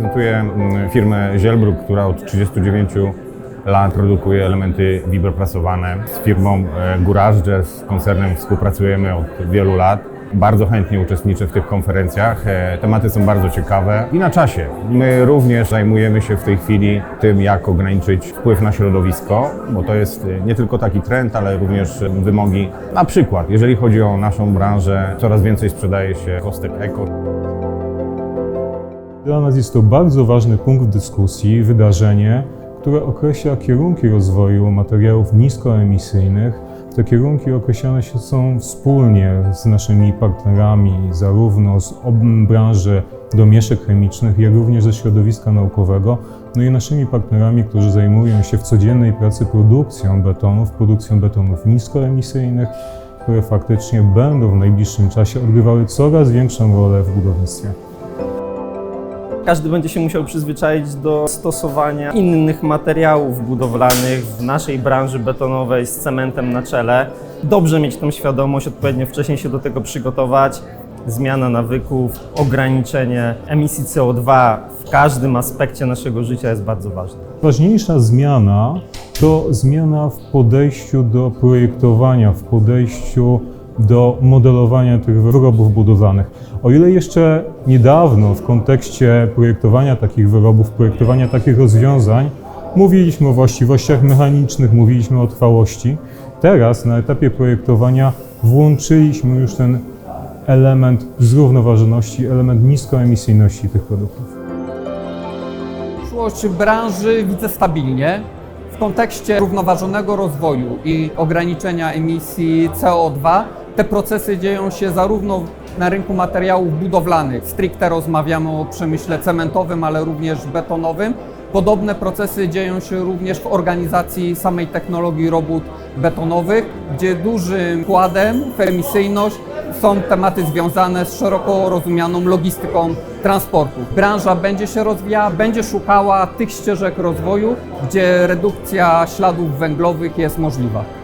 reprezentuję mm, firmę Zielbruk, która od 39 lat produkuje elementy wibroprasowane. Z firmą e, Gurażdże, z koncernem współpracujemy od wielu lat. Bardzo chętnie uczestniczę w tych konferencjach. E, Tematy są bardzo ciekawe i na czasie. My również zajmujemy się w tej chwili tym, jak ograniczyć wpływ na środowisko, bo to jest e, nie tylko taki trend, ale również wymogi. Na przykład, jeżeli chodzi o naszą branżę, coraz więcej sprzedaje się kostek eko. Dla nas jest to bardzo ważny punkt dyskusji, wydarzenie, które określa kierunki rozwoju materiałów niskoemisyjnych. Te kierunki określane się są wspólnie z naszymi partnerami, zarówno z branży domieszek chemicznych, jak również ze środowiska naukowego, no i naszymi partnerami, którzy zajmują się w codziennej pracy produkcją betonów, produkcją betonów niskoemisyjnych, które faktycznie będą w najbliższym czasie odgrywały coraz większą rolę w budownictwie. Każdy będzie się musiał przyzwyczaić do stosowania innych materiałów budowlanych w naszej branży betonowej z cementem na czele. Dobrze mieć tą świadomość, odpowiednio wcześniej się do tego przygotować. Zmiana nawyków, ograniczenie emisji CO2 w każdym aspekcie naszego życia jest bardzo ważne. Ważniejsza zmiana to zmiana w podejściu do projektowania, w podejściu do modelowania tych wyrobów budowlanych. O ile jeszcze niedawno w kontekście projektowania takich wyrobów, projektowania takich rozwiązań mówiliśmy o właściwościach mechanicznych, mówiliśmy o trwałości, teraz na etapie projektowania włączyliśmy już ten element zrównoważoności, element niskoemisyjności tych produktów. Przyszłość branży widzę stabilnie. W kontekście równoważonego rozwoju i ograniczenia emisji CO2 te procesy dzieją się zarówno na rynku materiałów budowlanych. Stricte rozmawiamy o przemyśle cementowym, ale również betonowym. Podobne procesy dzieją się również w organizacji samej technologii robót betonowych, gdzie dużym wkładem w emisyjność są tematy związane z szeroko rozumianą logistyką transportu. Branża będzie się rozwijała, będzie szukała tych ścieżek rozwoju, gdzie redukcja śladów węglowych jest możliwa.